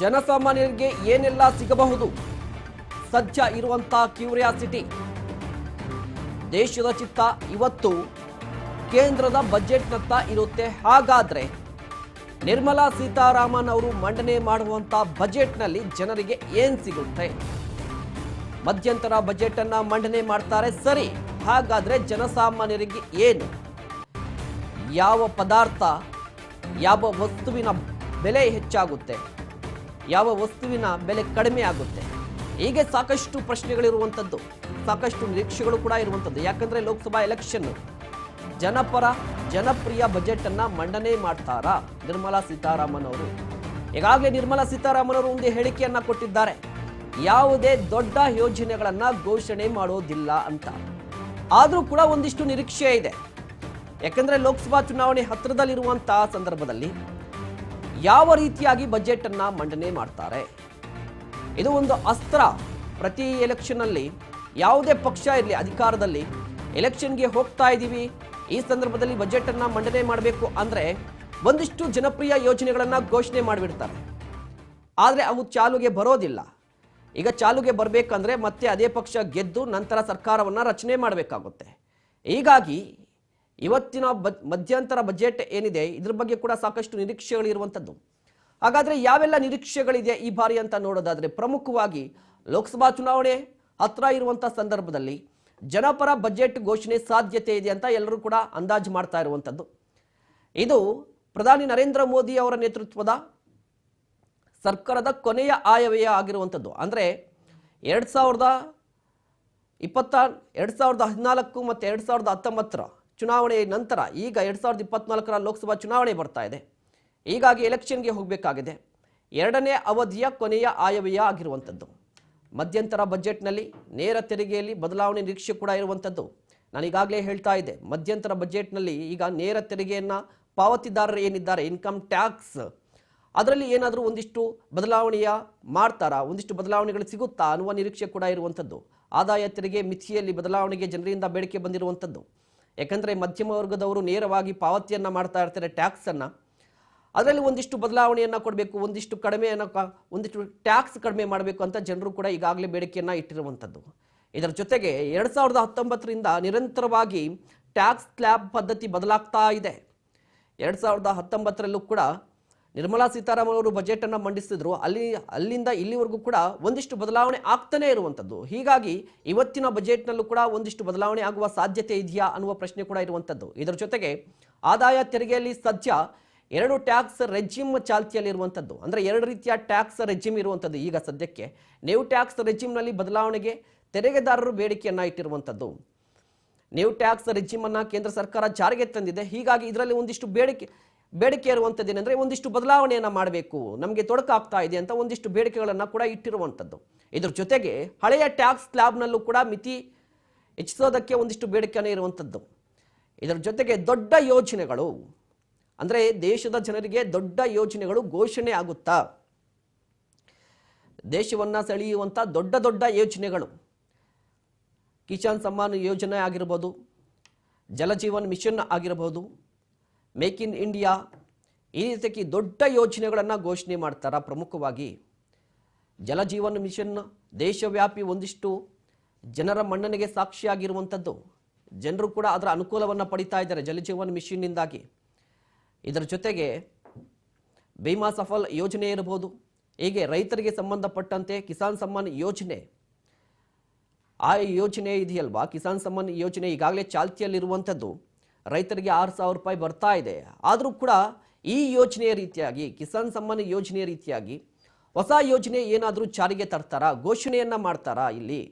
ಜನಸಾಮಾನ್ಯರಿಗೆ ಏನೆಲ್ಲ ಸಿಗಬಹುದು? ಸಜ್ಜ ಇರುವಂತ ಕ್ಯೂರಿಯಾಸಿಟಿ. ದೇಶದ ಚಿತ್ತ ಇವತ್ತು ಕೇಂದ್ರದ ಬಜೆಟ್ನತ್ತ ಇರುತ್ತೆ. ಹಾಗಾದ್ರೆ ನಿರ್ಮಲಾ ಸೀತಾರಾಮನ್ ಅವರು ಮಂಡನೆ ಮಾಡುವಂತ ಬಜೆಟ್ನಲ್ಲಿ ಜನರಿಗೆ ಏನ್ ಸಿಗುತ್ತೆ? ಮಧ್ಯಂತರ ಬಜೆಟ್ ಅನ್ನ ಮಂಡನೆ ಮಾಡ್ತಾರೆ ಸರಿ. ಹಾಗಾದ್ರೆ ಜನಸಾಮಾನ್ಯರಿಗೆ ಏನು? ಯಾವ ಪದಾರ್ಥ, ಯಾವ ವಸ್ತುವಿನ ಬೆಲೆ ಹೆಚ್ಚಾಗುತ್ತೆ? ಯಾವ ವಸ್ತುವಿನ ಬೆಲೆ ಕಡಿಮೆ ಆಗುತ್ತೆ? ಹೀಗೆ ಸಾಕಷ್ಟು ಪ್ರಶ್ನೆಗಳಿರುವಂಥದ್ದು ಸಾಕಷ್ಟು ನಿರೀಕ್ಷೆಗಳು ಕೂಡ ಇರುವಂಥದ್ದು ಯಾಕಂದರೆ ಲೋಕಸಭಾ ಎಲೆಕ್ಷನ್ನು ಜನಪರ, ಜನಪ್ರಿಯ ಬಜೆಟ್ ಅನ್ನ ಮಂಡನೆ ಮಾಡ್ತಾರಾ ನಿರ್ಮಲಾ ಸೀತಾರಾಮನ್ ಅವರು? ಈಗಾಗಲೇ ನಿರ್ಮಲಾ ಸೀತಾರಾಮನ್ ಅವರು ಒಂದು ಹೇಳಿಕೆಯನ್ನು ಕೊಟ್ಟಿದ್ದಾರೆ. ಯಾವುದೇ ದೊಡ್ಡ ಯೋಜನೆಗಳನ್ನ ಘೋಷಣೆ ಮಾಡೋದಿಲ್ಲ ಅಂತ. ಆದರೂ ಕೂಡ ಒಂದಿಷ್ಟು ನಿರೀಕ್ಷೆ ಇದೆ. ಯಾಕಂದ್ರೆ ಲೋಕಸಭಾ ಚುನಾವಣೆ ಹತ್ತಿರದಲ್ಲಿರುವಂತಹ ಸಂದರ್ಭದಲ್ಲಿ ಯಾವ ರೀತಿಯಾಗಿ ಬಜೆಟ್ ಅನ್ನ ಮಂಡನೆ ಮಾಡ್ತಾರೆ? ಇದು ಒಂದು ಅಸ್ತ್ರ. ಪ್ರತಿ ಎಲೆಕ್ಷನ್ ಅಲ್ಲಿ ಯಾವುದೇ ಪಕ್ಷ ಇರಲಿ, ಅಧಿಕಾರದಲ್ಲಿ ಎಲೆಕ್ಷನ್ಗೆ ಹೋಗ್ತಾ ಇದ್ದೀವಿ. ಈ ಸಂದರ್ಭದಲ್ಲಿ ಬಜೆಟ್ ಅನ್ನ ಮಂಡನೆ ಮಾಡಬೇಕು ಅಂದ್ರೆ ಒಂದಿಷ್ಟು ಜನಪ್ರಿಯ ಯೋಜನೆಗಳನ್ನ ಘೋಷಣೆ ಮಾಡಿಬಿಡ್ತಾರೆ. ಆದರೆ ಅವು ಚಾಲುಗೆ ಬರೋದಿಲ್ಲ. ಈಗ ಚಾಲುಗೆ ಬರಬೇಕಂದ್ರೆ ಮತ್ತೆ ಅದೇ ಪಕ್ಷ ಗೆದ್ದು ನಂತರ ಸರ್ಕಾರವನ್ನು ರಚನೆ ಮಾಡಬೇಕಾಗುತ್ತೆ. ಹೀಗಾಗಿ ಇವತ್ತಿನ ಮಧ್ಯಂತರ ಬಜೆಟ್ ಏನಿದೆ, ಇದ್ರ ಬಗ್ಗೆ ಕೂಡ ಸಾಕಷ್ಟು ನಿರೀಕ್ಷೆಗಳಿರುವಂಥದ್ದು. ಹಾಗಾದರೆ ಯಾವೆಲ್ಲ ನಿರೀಕ್ಷೆಗಳಿದೆ ಈ ಬಾರಿ ಅಂತ ನೋಡೋದಾದರೆ, ಪ್ರಮುಖವಾಗಿ ಲೋಕಸಭಾ ಚುನಾವಣೆ ಹತ್ರ ಇರುವಂಥ ಸಂದರ್ಭದಲ್ಲಿ ಜನಪರ ಬಜೆಟ್ ಘೋಷಣೆ ಸಾಧ್ಯತೆ ಇದೆ ಅಂತ ಎಲ್ಲರೂ ಕೂಡ ಅಂದಾಜು ಮಾಡ್ತಾ ಇರುವಂಥದ್ದು. ಇದು ಪ್ರಧಾನಿ ನರೇಂದ್ರ ಮೋದಿ ಅವರ ನೇತೃತ್ವದ ಸರ್ಕಾರದ ಕೊನೆಯ ಆಯವ್ಯಯ ಆಗಿರುವಂಥದ್ದು. ಅಂದರೆ ಎರಡು ಸಾವಿರದ ಇಪ್ಪತ್ತ, ಎರಡು ಸಾವಿರದ ಹದಿನಾಲ್ಕು ಮತ್ತು ಎರಡು ಸಾವಿರದ ಹತ್ತೊಂಬತ್ತರ ಚುನಾವಣೆ ನಂತರ ಈಗ ಎರಡು ಸಾವಿರದ ಇಪ್ಪತ್ನಾಲ್ಕರ ಲೋಕಸಭಾ ಚುನಾವಣೆ ಬರ್ತಾ ಇದೆ. ಹೀಗಾಗಿ ಎಲೆಕ್ಷನ್ಗೆ ಹೋಗಬೇಕಾಗಿದೆ. ಎರಡನೇ ಅವಧಿಯ ಕೊನೆಯ ಆಯವ್ಯಯ ಆಗಿರುವಂಥದ್ದು. ಮಧ್ಯಂತರ ಬಜೆಟ್ನಲ್ಲಿ ನೇರ ತೆರಿಗೆಯಲ್ಲಿ ಬದಲಾವಣೆ ನಿರೀಕ್ಷೆ ಕೂಡ ಇರುವಂಥದ್ದು. ನಾನು ಈಗಾಗಲೇ ಹೇಳ್ತಾ ಇದ್ದೆ, ಮಧ್ಯಂತರ ಬಜೆಟ್ನಲ್ಲಿ ಈಗ ನೇರ ತೆರಿಗೆಯನ್ನು ಪಾವತಿದಾರರು ಏನಿದ್ದಾರೆ ಇನ್ಕಮ್ ಟ್ಯಾಕ್ಸ್ ಅದರಲ್ಲಿ ಏನಾದರೂ ಒಂದಿಷ್ಟು ಬದಲಾವಣೆಯ ಮಾಡ್ತಾರಾ, ಒಂದಿಷ್ಟು ಬದಲಾವಣೆಗಳು ಸಿಗುತ್ತಾ ಅನ್ನುವ ನಿರೀಕ್ಷೆ ಕೂಡ ಇರುವಂಥದ್ದು. ಆದಾಯ ತೆರಿಗೆ ಮಿತಿಯಲ್ಲಿ ಬದಲಾವಣೆಗೆ ಜನರಿಂದ ಬೇಡಿಕೆ ಬಂದಿರುವಂಥದ್ದು. ಯಾಕಂದರೆ ಮಧ್ಯಮ ವರ್ಗದವರು ನೇರವಾಗಿ ಪಾವತಿಯನ್ನು ಮಾಡ್ತಾ ಇರ್ತಾರೆ ಟ್ಯಾಕ್ಸನ್ನು ಅದರಲ್ಲಿ ಒಂದಿಷ್ಟು ಬದಲಾವಣೆಯನ್ನು ಕೊಡಬೇಕು, ಒಂದಿಷ್ಟು ಕಡಿಮೆಯನ್ನು ಒಂದಿಷ್ಟು ಟ್ಯಾಕ್ಸ್ ಕಡಿಮೆ ಮಾಡಬೇಕು ಅಂತ ಜನರು ಕೂಡ ಈಗಾಗಲೇ ಬೇಡಿಕೆಯನ್ನು ಇಟ್ಟಿರುವಂಥದ್ದು. ಇದರ ಜೊತೆಗೆ ಎರಡು ಸಾವಿರದ ಹತ್ತೊಂಬತ್ತರಿಂದ ನಿರಂತರವಾಗಿ ಟ್ಯಾಕ್ಸ್ ಸ್ಲ್ಯಾಬ್ ಪದ್ಧತಿ ಬದಲಾಗ್ತಾ ಇದೆ. ಎರಡು ಸಾವಿರದ ಹತ್ತೊಂಬತ್ತರಲ್ಲೂ ಕೂಡ ನಿರ್ಮಲಾ ಸೀತಾರಾಮನ್ ಅವರು ಬಜೆಟ್ ಅನ್ನು ಮಂಡಿಸಿದ್ರು. ಅಲ್ಲಿ, ಅಲ್ಲಿಂದ ಇಲ್ಲಿವರೆಗೂ ಕೂಡ ಒಂದಿಷ್ಟು ಬದಲಾವಣೆ ಆಗ್ತಾನೆ ಇರುವಂಥದ್ದು. ಹೀಗಾಗಿ ಇವತ್ತಿನ ಬಜೆಟ್ನಲ್ಲೂ ಕೂಡ ಒಂದಿಷ್ಟು ಬದಲಾವಣೆ ಆಗುವ ಸಾಧ್ಯತೆ ಇದೆಯಾ ಅನ್ನುವ ಪ್ರಶ್ನೆ ಕೂಡ ಇರುವಂಥದ್ದು. ಇದರ ಜೊತೆಗೆ ಆದಾಯ ತೆರಿಗೆಯಲ್ಲಿ ಸದ್ಯ ಎರಡು ಟ್ಯಾಕ್ಸ್ ರೆಜಿಮ್ ಚಾಲ್ತಿಯಲ್ಲಿರುವಂಥದ್ದು ಅಂದರೆ ಎರಡು ರೀತಿಯ ಟ್ಯಾಕ್ಸ್ ರೆಜಿಮ್ ಇರುವಂಥದ್ದು ಈಗ ಸದ್ಯಕ್ಕೆ. ನೀವು ಟ್ಯಾಕ್ಸ್ ರೆಜಿಮ್ನಲ್ಲಿ ಬದಲಾವಣೆಗೆ ತೆರಿಗೆದಾರರು ಬೇಡಿಕೆಯನ್ನು ಇಟ್ಟಿರುವಂಥದ್ದು. ನೀವು ಟ್ಯಾಕ್ಸ್ ರೆಜಿಮನ್ನು ಕೇಂದ್ರ ಸರ್ಕಾರ ಜಾರಿಗೆ ತಂದಿದೆ. ಹೀಗಾಗಿ ಇದರಲ್ಲಿ ಒಂದಿಷ್ಟು ಬೇಡಿಕೆ ಬೇಡಿಕೆ ಇರುವಂಥದ್ದು ಏನಂದರೆ ಒಂದಿಷ್ಟು ಬದಲಾವಣೆಯನ್ನು ಮಾಡಬೇಕು. ನಮಗೆ ತೊಡಕಾಗ್ತಾ ಇದೆ ಅಂತ ಒಂದಿಷ್ಟು ಬೇಡಿಕೆಗಳನ್ನು ಕೂಡ ಇಟ್ಟಿರುವಂಥದ್ದು. ಇದ್ರ ಜೊತೆಗೆ ಹಳೆಯ ಟ್ಯಾಕ್ಸ್ ಸ್ಲ್ಯಾಬ್ನಲ್ಲೂ ಕೂಡ ಮಿತಿ ಹೆಚ್ಚಿಸೋದಕ್ಕೆ ಒಂದಿಷ್ಟು ಬೇಡಿಕೆನೇ ಇರುವಂಥದ್ದು. ಇದರ ಜೊತೆಗೆ ದೊಡ್ಡ ಯೋಜನೆಗಳು, ಅಂದರೆ ದೇಶದ ಜನರಿಗೆ ದೊಡ್ಡ ಯೋಜನೆಗಳು ಘೋಷಣೆ ಆಗುತ್ತಾ? ದೇಶವನ್ನು ಸೆಳೆಯುವಂಥ ದೊಡ್ಡ ದೊಡ್ಡ ಯೋಜನೆಗಳು. ಕಿಸಾನ್ ಸಮ್ಮಾನ್ ಯೋಜನೆ ಆಗಿರ್ಬೋದು ಜಲಜೀವನ್ ಮಿಷನ್ ಆಗಿರಬಹುದು ಮೇಕ್ ಇನ್ ಇಂಡಿಯಾ ಈ ರೀತಿಯಾಗಿ ದೊಡ್ಡ ಯೋಜನೆಗಳನ್ನು ಘೋಷಣೆ ಮಾಡ್ತಾರೆ ಪ್ರಮುಖವಾಗಿ. ಜಲಜೀವನ ಮಿಷನ್, ದೇಶವ್ಯಾಪಿ ಒಂದಿಷ್ಟು ಜನರ ಮನ್ನಣೆಗೆ ಸಾಕ್ಷಿಯಾಗಿರುವಂಥದ್ದು ಜನರು ಕೂಡ ಅದರ ಅನುಕೂಲವನ್ನು ಪಡಿತಾ ಇದ್ದಾರೆ ಜಲಜೀವನ ಮಿಷನ್ನಿಂದಾಗಿ ಇದರ ಜೊತೆಗೆ ಭೀಮಾ ಸಫಲ್ ಯೋಜನೆ ಇರಬಹುದು. ಹೀಗೆ ರೈತರಿಗೆ ಸಂಬಂಧಪಟ್ಟಂತೆ ಕಿಸಾನ್ ಸಮ್ಮಾನ್ ಯೋಜನೆ. ಆ ಯೋಜನೆ ಇದೆಯಲ್ವಾ? ಕಿಸಾನ್ ಸಮ್ಮಾನ್ ಯೋಜನೆ ಈಗಾಗಲೇ ಚಾಲ್ತಿಯಲ್ಲಿರುವಂಥದ್ದು ರೈತರಿಗೆ ಆರು ಸಾವಿರ ರೂಪಾಯಿ ಬರ್ತಾ ಇದೆ. ಆದರೂ ಕೂಡ ಈ ಯೋಜನೆಯ ರೀತಿಯಾಗಿ, ಕಿಸಾನ್ ಸಮ್ಮಾನ ಯೋಜನೆಯ ರೀತಿಯಾಗಿ ಹೊಸ ಯೋಜನೆ ಏನಾದರೂ ಜಾರಿಗೆ ತರ್ತಾರಾ, ಘೋಷಣೆಯನ್ನು ಮಾಡ್ತಾರಾ ಇಲ್ಲಿ?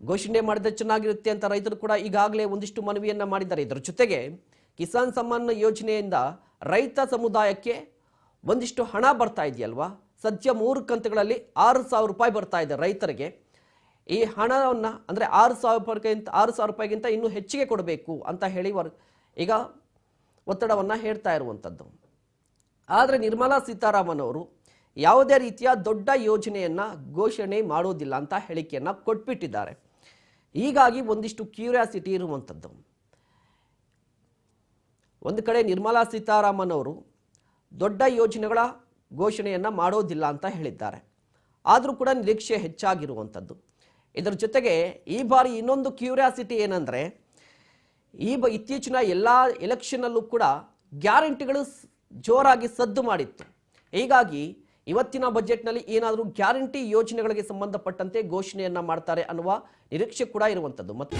ಘೋಷಣೆ ಮಾಡಿದ್ರೆ ಚೆನ್ನಾಗಿರುತ್ತೆ ಅಂತ ರೈತರು ಕೂಡ ಈಗಾಗಲೇ ಒಂದಿಷ್ಟು ಮನವಿಯನ್ನು ಮಾಡಿದ್ದಾರೆ. ಇದರ ಜೊತೆಗೆ ಕಿಸಾನ್ ಸಮ್ಮಾನ್ ಯೋಜನೆಯಿಂದ ರೈತ ಸಮುದಾಯಕ್ಕೆ ಒಂದಿಷ್ಟು ಹಣ ಬರ್ತಾ ಇದೆಯಲ್ವಾ? ಸದ್ಯ ಮೂರು ಕಂತುಗಳಲ್ಲಿ ಆರು ಸಾವಿರ ರೂಪಾಯಿ ಬರ್ತಾ ಇದೆ ರೈತರಿಗೆ. ಈ ಹಣವನ್ನು ಅಂದರೆ ಆರು ಸಾವಿರ ರೂಪಾಯಿಗಿಂತ, ಆರು ಸಾವಿರ ರೂಪಾಯಿಗಿಂತ ಇನ್ನೂ ಹೆಚ್ಚಿಗೆ ಕೊಡಬೇಕು ಅಂತ ಹೇಳಿ ವರ್, ಈಗ ಒತ್ತಡವನ್ನು ಹೇಳ್ತಾ ಇರುವಂಥದ್ದು ಆದರೆ ನಿರ್ಮಲಾ ಸೀತಾರಾಮನ್ ಅವರು ಯಾವುದೇ ರೀತಿಯ ದೊಡ್ಡ ಯೋಜನೆಯನ್ನು ಘೋಷಣೆ ಮಾಡೋದಿಲ್ಲ ಅಂತ ಹೇಳಿಕೆಯನ್ನು ಕೊಟ್ಬಿಟ್ಟಿದ್ದಾರೆ. ಹೀಗಾಗಿ ಒಂದಿಷ್ಟು ಕ್ಯೂರಿಯಾಸಿಟಿ ಇರುವಂಥದ್ದು ಒಂದು ಕಡೆ ನಿರ್ಮಲಾ ಸೀತಾರಾಮನ್ ಅವರು ದೊಡ್ಡ ಯೋಜನೆಗಳ ಘೋಷಣೆಯನ್ನು ಮಾಡೋದಿಲ್ಲ ಅಂತ ಹೇಳಿದ್ದಾರೆ. ಆದರೂ ಕೂಡ ನಿರೀಕ್ಷೆ ಹೆಚ್ಚಾಗಿರುವಂಥದ್ದು ಇದರ ಜೊತೆಗೆ ಈ ಬಾರಿ ಇನ್ನೊಂದು ಕ್ಯೂರಿಯಾಸಿಟಿ ಏನಂದರೆ, ಈ ಬ ಇತ್ತೀಚಿನ ಎಲ್ಲ ಎಲೆಕ್ಷನಲ್ಲೂ ಕೂಡ ಗ್ಯಾರಂಟಿಗಳು ಜೋರಾಗಿ ಸದ್ದು ಮಾಡಿತ್ತು. ಹೀಗಾಗಿ ಇವತ್ತಿನ ಬಜೆಟ್ನಲ್ಲಿ ಏನಾದರೂ ಗ್ಯಾರಂಟಿ ಯೋಜನೆಗಳಿಗೆ ಸಂಬಂಧಪಟ್ಟಂತೆ ಘೋಷಣೆಯನ್ನು ಮಾಡ್ತಾರೆ ಅನ್ನುವ ನಿರೀಕ್ಷೆ ಕೂಡ ಇರುವಂಥದ್ದು. ಮತ್ತು